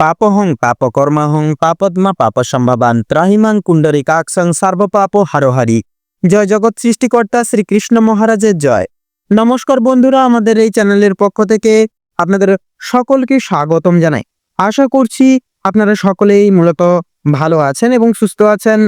পাপহং পাপকর্মাহং পাপদ্মা পাপসম্ভাবান ত্রাহিমাং কুণ্ডরী কাকসং সর্বপাপ হারোহারি। জয় জগৎ সৃষ্টিকর্তা শ্রীকৃষ্ণ মহারাজের জয়। নমস্কার বন্ধুরা, আমাদের এই চ্যানেলের পক্ষ থেকে আপনাদের সকলকে স্বাগতম জানাই। আশা করছি আপনারা সকলেই মূলত ভালো আছেন এবং সুস্থ আছেন।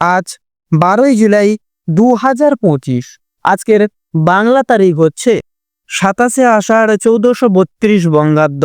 আজ বারোই জুলাই দু হাজার পঁচিশ, আজকের বাংলা তারিখ হচ্ছে সাতাশে আষাঢ় চৌদ্দশো বত্রিশ বঙ্গাব্দ।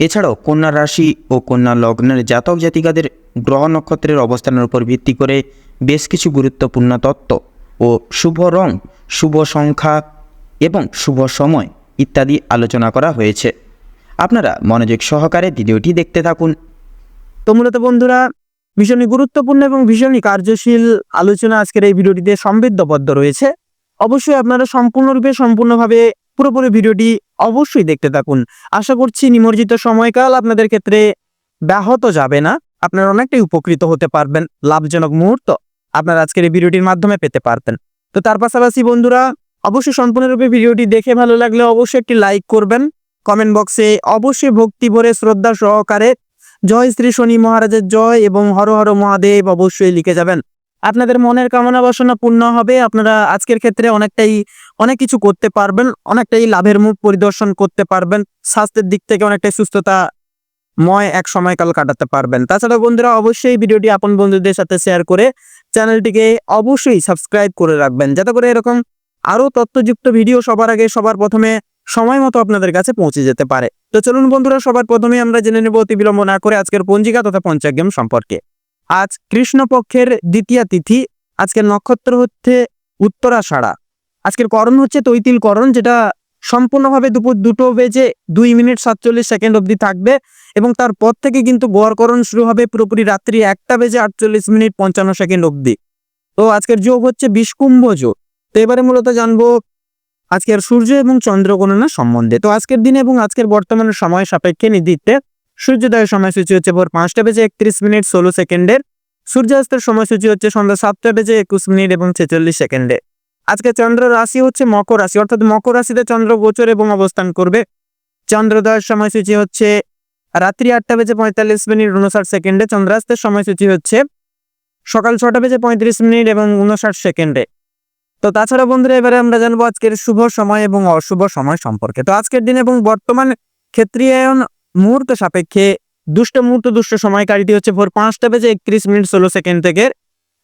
এছাড়াও কন্যা রাশি ও কন্যা লগ্নের জাতক জাতিকাদের গ্রহ নক্ষত্রের অবস্থানের উপর ভিত্তি করে বেশ কিছু গুরুত্বপূর্ণ তত্ত্ব ও শুভ রং, শুভ সংখ্যা এবং শুভ সময় ইত্যাদি আলোচনা করা হয়েছে। আপনারা মনোযোগ সহকারে ভিডিওটি দেখতে থাকুন। তো মূলত বন্ধুরা, ভীষণই গুরুত্বপূর্ণ এবং ভীষণই কার্যশীল আলোচনা আজকের এই ভিডিওটিতে সমৃদ্ধবদ্ধ রয়েছে। অবশ্যই আপনারা সম্পূর্ণরূপে, সম্পূর্ণভাবে পুরোপুরি ভিডিওটি অবশ্যই দেখতে থাকুন। আশা করছি নিমজ্জিত সময়কাল আপনাদের ক্ষেত্রে ব্যাহত যাবে না। আপনারা অনেকটাই উপকৃত হতে পারবেন। লাভজনক মুহূর্ত আপনারা আজকের এই ভিডিওটির মাধ্যমে পেতে পারবেন। তো তার পাশাপাশি বন্ধুরা, অবশ্যই সম্পূর্ণরূপে ভিডিওটি দেখে ভালো লাগলে অবশ্যই একটি লাইক করবেন। কমেন্ট বক্সে অবশ্যই ভক্তি ভরে শ্রদ্ধা সহকারে জয় শ্রী শনি মহারাজের জয় এবং হর হর মহাদেব অবশ্যই লিখে যাবেন। আপনাদের মনের কামনা বাসনা পূর্ণ হবে। আপনারা আজকের ক্ষেত্রে অনেকটাই, অনেক কিছু করতে পারবেন, অনেকটাই লাভের মুখ পরিদর্শন করতে পারবেন, স্বাস্থ্যের দিক থেকে অনেকটাই সুস্থতা ময় এক সময়কাল কাটাতে পারবেন। তাছাড়া বন্ধুরা, অবশ্যই ভিডিওটি আপন বন্ধুদের সাথে শেয়ার করে চ্যানেলটিকে অবশ্যই সাবস্ক্রাইব করে রাখবেন, যাতে করে এরকম আরও তথ্যযুক্ত ভিডিও সবার আগে, সবার প্রথমে সময় মতো আপনাদের কাছে পৌঁছে যেতে পারে। তো চলুন বন্ধুরা, সবার প্রথমে আমরা জেনে নেব অতি বিলম্ব না করে আজকের পঞ্জিকা তথা পঞ্চাগ্রাম সম্পর্কে। আজ কৃষ্ণপক্ষের দ্বিতীয় তিথি, আজকের নক্ষত্র হচ্ছে উত্তরাষাঢ়া। আজকের করণ হচ্ছে তৈতিল করণ, যেটা সম্পূর্ণভাবে দুপুর দুটো বেজে দুই মিনিট সাতচল্লিশ সেকেন্ড অবধি থাকবে এবং তারপর থেকে কিন্তু গড়করণ শুরু হবে পুরোপুরি রাত্রি একটা বেজে আটচল্লিশ মিনিট পঞ্চান্ন সেকেন্ড অবধি। তো আজকের যোগ হচ্ছে বিষ্কুম্ভ যোগ। তো এবারে মূলত জানব আজকের সূর্য এবং চন্দ্র গণনা সম্বন্ধে। তো আজকের দিনে এবং আজকের বর্তমানে সময় সাপেক্ষে নির্দিতে সূর্যোদয়ের সময়সূচি হচ্ছে ভোর পাঁচটা বেজে একত্রিশ মিনিট ষোলো সেকেন্ডের। সূর্যাস্তের সময়সূচি হচ্ছে সন্ধ্যা সাতটা বেজে একুশ মিনিট এবং ছেচল্লিশ সেকেন্ডে আজকে চন্দ্র রাশি হচ্ছে মকর রাশি, অর্থাৎ মকর রাশিতে চন্দ্র গোচর এবং অবস্থান করবে। চন্দ্রোদয়ের সময়সূচি হচ্ছে রাত্রি আটটা বেজে পঁয়তাল্লিশ মিনিট উনষাট সেকেন্ডে। চন্দ্রাস্তের সময়সূচি হচ্ছে সকাল ছটা বেজে পঁয়ত্রিশ মিনিট এবং উনষাট সেকেন্ডে। তো তাছাড়া বন্ধুরা, এবারে আমরা জানব আজকের শুভ সময় এবং অশুভ সময় সম্পর্কে। তো আজকের দিন এবং বর্তমান ক্ষেত্রীয়ায়ন মুহূর্ত সাপেক্ষে, দুষ্ট মুহূর্ত, দুষ্ট সময়কারীটি হচ্ছে ভোর পাঁচটা বেজে একত্রিশ মিনিট ষোলো সেকেন্ড থেকে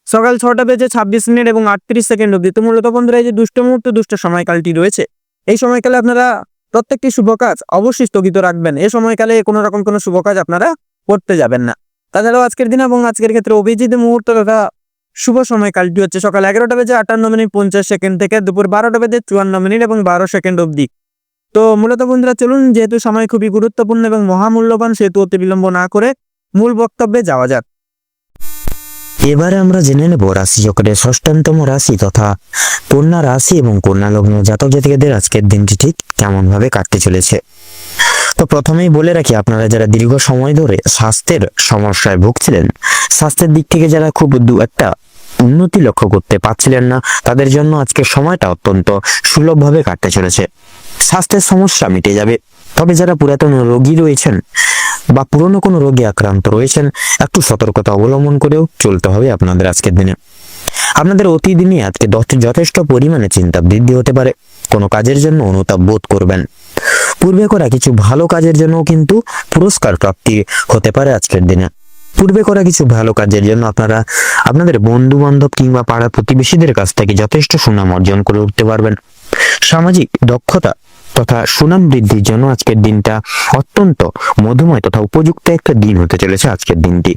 সকাল ছটা বেজে ছাব্বিশ মিনিট এবং আটত্রিশ সেকেন্ড অবধি। তো মূলত বন্ধুরা, এই যে দুষ্ট মুহূর্ত, দুষ্ট সময়কালটি রয়েছে, এই সময়কালে আপনারা প্রত্যেকটি শুভ কাজ অবশ্যই স্থগিত রাখবেন। এই সময়কালে কোনো রকম কোনো শুভ কাজ আপনারা করতে যাবেন না। তাছাড়াও আজকের দিন এবং আজকের ক্ষেত্রে অভিজিৎ মুহূর্ত তথা শুভ সময়কালটি হচ্ছে সকাল এগারোটা বেজে আটান্ন মিনিট পঞ্চাশ সেকেন্ড থেকে দুপুর বারোটা বেজে চুয়ান্ন মিনিট এবং বারো সেকেন্ড অবধি। তো মূলত বন্ধুরা চলুন, যেহেতু সময় খুবই গুরুত্বপূর্ণ এবং মহামূল্যবান, সেহেতু অতি বিলম্ব না করে মূল বক্তব্যে যাওয়া যাক। এবারে আমরা জেনে নেব রাশি চক্রের ষষ্ঠতম রাশি তথা কন্যা রাশি এবং কন্যা লগ্ন জাতক জাতিকাদের আজকের দিনটি ঠিক কেমন ভাবে কাটতে চলেছে। তো প্রথমেই বলে রাখি, আপনারা যারা দীর্ঘ সময় ধরে স্বাস্থ্যের সমস্যায় ভুগছিলেন, স্বাস্থ্যের দিক থেকে যারা খুব দু একটা উন্নতি লক্ষ্য করতে পারছিলেন না, তাদের জন্য আজকের সময়টা অত্যন্ত সুলভভাবে কাটতে চলেছে। স্বাস্থ্যের সমস্যা মিটে যাবে। তবে যারা পুরাতন রোগী রয়েছেন বা পুরনো কোনো রোগে আক্রান্ত রয়েছেন, একটু সতর্কতা অবলম্বন করেও চলতে হবে আপনাদের আজকের দিনে। আপনাদের অতিদিনই আজকে যথেষ্ট পরিমাণে চিন্তা বৃদ্ধি হতে পারে। কোনো কাজের জন্য অনুতাপ বোধ করবেন। পূর্বে করা কিছু ভালো কাজের জন্য কিন্তু পুরস্কার প্রাপ্তি হতে পারে আজকের দিনে। পূর্বে করা কিছু ভালো কাজের জন্য আপনারা আপনাদের বন্ধু বান্ধব কিংবা পাড়া প্রতিবেশীদের কাছ থেকে যথেষ্ট সুনাম অর্জন করে উঠতে পারবেন। সামাজিক দক্ষতা তথা সুনাম বৃদ্ধির জন্য আজকের দিনটা অত্যন্ত মধুময় তথা উপযুক্ত একটা দিন হতে চলেছে আজকের দিনটি।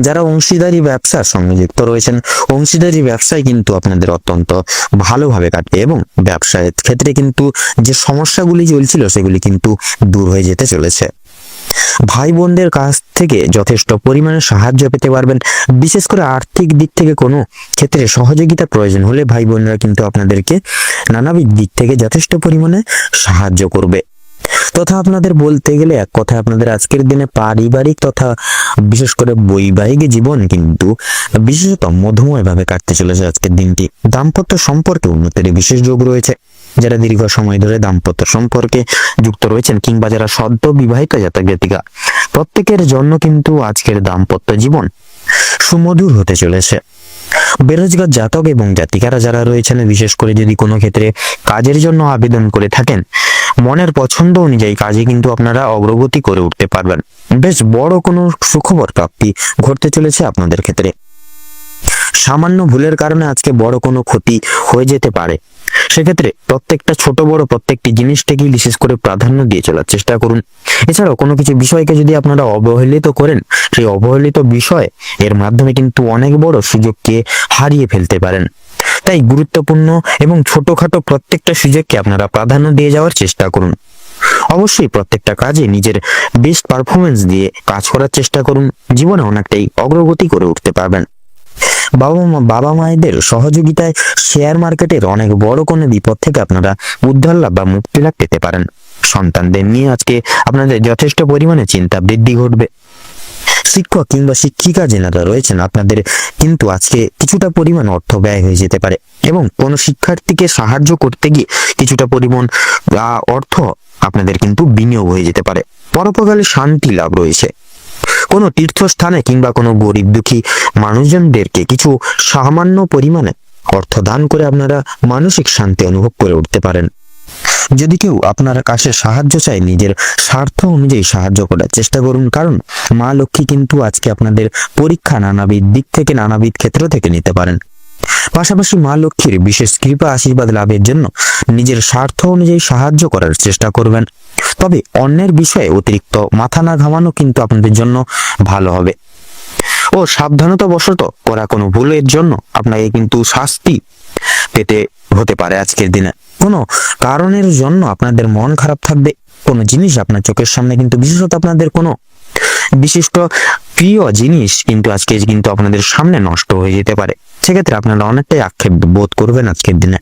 যারা অংশীদারি ব্যবসার সঙ্গে যুক্ত রয়েছেন, অংশীদারি ব্যবসায় কিন্তু আপনাদের অত্যন্ত ভালোভাবে কাটবে এবং ব্যবসায়ের ক্ষেত্রে কিন্তু যে সমস্যাগুলি চলছিল সেগুলি কিন্তু দূর হয়ে যেতে চলেছে। ভাই বোনদের কাছ থেকে যথেষ্ট পরিমাণে সাহায্য পেতে পারবেন। বিশেষ করে আর্থিক দিক থেকে কোনো ক্ষেত্রে সহযোগিতার প্রয়োজন হলে ভাই বোনরা কিন্তু আপনাদেরকে নানাবিধ দিক থেকে যথেষ্ট পরিমাণে সাহায্য করবে। তথা আপনাদের বলতে গেলে এক কথায় আপনাদের আজকের দিনে পারিবারিক তথা বিশেষ করে বৈবাহিক জীবন কিন্তু বিশেষত মধুময়ভাবে কাটতে চলেছে আজকের দিনটি। দাম্পত্য সম্পর্কে উন্নতির বিশেষ যোগ রয়েছে। যারা দীর্ঘ সময় ধরে দাম্পত্য সম্পর্কে যুক্ত রয়েছেন কিংবা যারা সদ্য বিবাহিত জাতক জাতিকা প্রত্যেকের জন্য কিন্তু আজকের দাম্পত্য জীবন সুমধুর হতে চলেছে। বেরোজগার জাতক এবং জাতিকারা যারা রয়েছেন, বিশেষ করে যদি কোনো ক্ষেত্রে কাজের জন্য আবেদন করে থাকেন, মনের পছন্দ অনুযায়ী কাজে কিন্তু আপনারা অগ্রগতি করে উঠতে পারবেন। বেশ বড় কোনো সুখবর প্রাপ্তি ঘটতে চলেছে আপনাদের ক্ষেত্রে। সামান্য ভুলের কারণে আজকে বড় কোনো ক্ষতি হয়ে যেতে পারে। সেক্ষেত্রে প্রত্যেকটা ছোট বড় প্রত্যেকটি জিনিসটাকে বিশেষ করে প্রাধান্য দিয়ে চলার চেষ্টা করুন। এছাড়াও কোনো কিছু বিষয়কে যদি আপনারা অবহেলিত করেন, সেই অবহেলিত বিষয় এর মাধ্যমে কিন্তু অনেক বড় সুযোগকে হারিয়ে ফেলতে পারেন। তাই গুরুত্বপূর্ণ এবং ছোটখাটো প্রত্যেকটা সুযোগকে আপনারা প্রাধান্য দিয়ে যাওয়ার চেষ্টা করুন। অবশ্যই প্রত্যেকটা কাজে নিজের বেস্ট পারফরমেন্স দিয়ে কাজ করার চেষ্টা করুন। জীবনে অনেকটাই অগ্রগতি করে উঠতে পারবেন। বাবা মা বাবা মায়েদের সহযোগিতায় শেয়ার মার্কেটের অনেক বড় কোনো বিপদ থেকে আপনারা উদ্ধার লাভ বা মুক্তি লাভ পেতে পারেন। সন্তানদের নিয়ে আজকে আপনাদের যথেষ্ট পরিমাণে চিন্তা বৃদ্ধি ঘটবে। শিক্ষক কিংবা শিক্ষিকা যেনারা রয়েছেন, আপনাদের কিন্তু আজকে কিছুটা পরিমাণ অর্থ ব্যয় হয়ে যেতে পারে এবং কোনো শিক্ষার্থীকে সাহায্য করতে গিয়ে কিছুটা পরিমাণ অর্থ আপনাদের কিন্তু বিনিয়োগ হয়ে যেতে পারে। পরোপকালে শান্তি লাভ রয়েছে। কোনো তীর্থস্থানে কিংবা কোনো গরিব দুঃখী মানুষজনদেরকে কিছু সামান্য পরিমাণে অর্থ দান করে আপনারা মানসিক শান্তি অনুভব করে উঠতে পারেন। যদি কেউ আপনার কাছে সাহায্য চায়, নিজের স্বার্থ অনুযায়ী সাহায্য করার চেষ্টা করুন। কারণ মা লক্ষ্মী কিন্তু আজকে আপনাদের পরীক্ষা নানাবিধ দিক থেকে, নানাবিধ ক্ষেত্র থেকে নিতে পারেন। পাশাপাশি মা লক্ষ্মীর বিশেষ কৃপা, আশীর্বাদ লাভের জন্য নিজের স্বার্থ অনুযায়ী সাহায্য করার চেষ্টা করবেন। তবে অন্যের বিষয়ে অতিরিক্ত মাথা না ঘামানো কিন্তু আপনাদের জন্য ভালো হবে। ও, সাবধানতা বশত করা কোনো ভুলের জন্য আপনাকে কিন্তু শাস্তি পেতে হতে পারে আজকের দিনে। কোনো কারণের জন্য আপনাদের মন খারাপ থাকবে, কোনো জিনিস আপনার চোখের সামনে কিন্তু বিশেষত আপনাদের কোনো বিশিষ্ট প্রিয় জিনিস কিন্তু আজকে কিন্তু আপনাদের সামনে নষ্ট হয়ে যেতে পারে। সেক্ষেত্রে আপনারা অনেকটাই আক্ষেপ বোধ করবেন আজকের দিনে।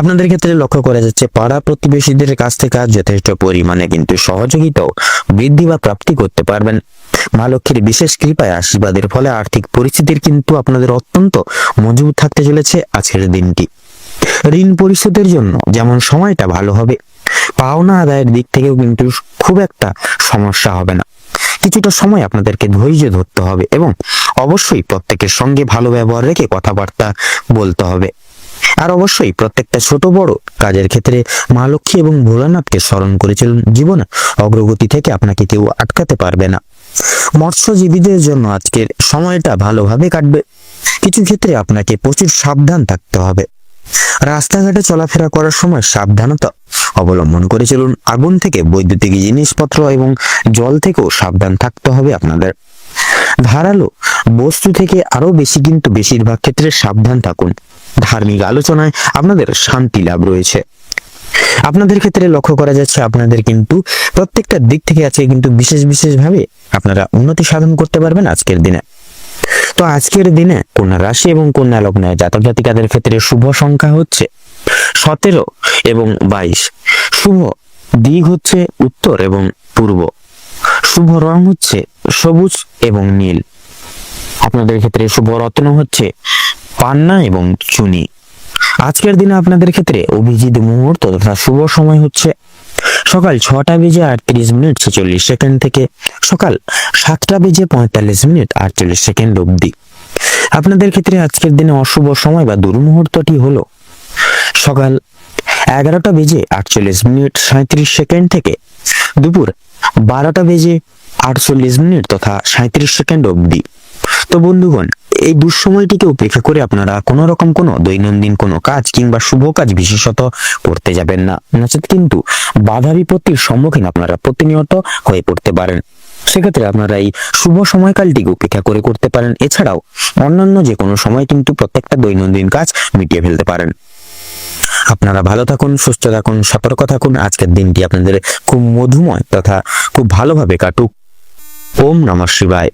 আপনাদের ক্ষেত্রে লক্ষ্য করা যাচ্ছে পাড়া প্রতিবেশীদের কাছ থেকে যথেষ্ট পরিমাণে কিন্তু সহযোগিতাও বৃদ্ধি বা প্রাপ্তি করতে পারবেন। মা লক্ষ্মীর বিশেষ কৃপায় আশীর্বাদের ফলে আর্থিক পরিস্থিতির কিন্তু আপনাদের অত্যন্ত মজবুত থাকতে চলেছে আজকের দিনটি। ঋণ পরিশোধের জন্য যেমন সময়টা ভালো হবে, পাওনা আদায়ের দিক থেকেও কিন্তু খুব একটা সমস্যা হবে না। কিছুটা সময় আপনাদেরকে ধৈর্য ধরতে হবে এবং অবশ্যই প্রত্যেকের সঙ্গে ভালো ব্যবহার রেখে কথাবার্তা বলতে হবে। আর অবশ্যই প্রত্যেকটা ছোট বড় কাজের ক্ষেত্রে মা লক্ষ্মী এবং ভোলানাথকে স্মরণ করে চলুন জীবনে অগ্রগতি থেকে আপনাকে কেউ আটকাতে পারবে না। মৎস্যজীবীদের জন্য আজকের সময়টা ভালোভাবে কাটবে। কিছু ক্ষেত্রে আপনাকে প্রচুর সাবধান থাকতে হবে। রাস্তাঘাটে চলাফেরা করার সময় সাবধানতা অবলম্বন করে চলুন। আগুন থেকে বৈদ্যুতিক জিনিসপত্র এবং জল থেকেও সাবধান থাকতে হবে আপনাদের। ধারালো বস্তু থেকে আরও বেশি কিন্তু বেশিরভাগ ক্ষেত্রে সাবধান থাকুন। ধার্মিক আলোচনায় আপনাদের শান্তি লাভ রয়েছে। আপনাদের ক্ষেত্রে লক্ষ্য করা যাচ্ছে আপনাদের কিন্তু প্রত্যেকটা দিক থেকে আছে কিন্তু বিশেষ বিশেষ ভাবে আপনারা উন্নতি সাধন করতে পারবেন আজকের দিনে। তো আজকের দিনে কন্যা রাশি এবং কন্যা লগ্নে জাতক জাতিকাদের ক্ষেত্রে শুভ সংখ্যা হচ্ছে সতেরো এবং বাইশ। শুভ দিক হচ্ছে উত্তর এবং পূর্ব। শুভ রং হচ্ছে সবুজ এবং নীল। আপনাদের ক্ষেত্রে শুভ রত্ন হচ্ছে পান্না এবং চুনি। আজকের দিনে আপনাদের ক্ষেত্রে অভিজিৎ মুহূর্ত তথা শুভ সময় হচ্ছে সকাল ছটা বেজে আটত্রিশ মিনিট ছেচল্লিশ সেকেন্ড থেকে সকাল সাতটা বেজে পঁয়তাল্লিশ মিনিট আটচল্লিশ সেকেন্ড অবধি। আপনাদের ক্ষেত্রে আজকের দিনে অশুভ সময় বা দুর্মুহূর্তটি হলো সকাল এগারোটা বেজে আটচল্লিশ মিনিট সাঁত্রিশ সেকেন্ড থেকে দুপুর বারোটা বেজে আটচল্লিশ মিনিট তথা সাঁত্রিশ সেকেন্ড অবধি। তো বন্ধুগণ, এই দুঃসময়টিকে উপেক্ষা করে আপনারা কোনো রকম কোনো দৈনন্দিন কোনো কাজ কিংবা শুভ কাজ বিশেষত করতে যাবেন না। নচেত কিন্তু বাধা বিপত্তির সম্মুখীন আপনারা প্রতিনিয়ত হয়ে পড়তে পারেন। সেক্ষেত্রে আপনারা এই শুভ সময়কালটিকে উপেক্ষা করে করতে পারেন। এছাড়াও অন্যান্য যে কোনো সময় কিন্তু প্রত্যেকটা দৈনন্দিন কাজ মিটিয়ে ফেলতে পারেন। আপনারা ভালো থাকুন, সুস্থ থাকুন, সতর্ক থাকুন। আজকের দিনটি আপনাদের খুব মধুময় তথা খুব ভালোভাবে কাটুক। ওম নমঃ শিবায়।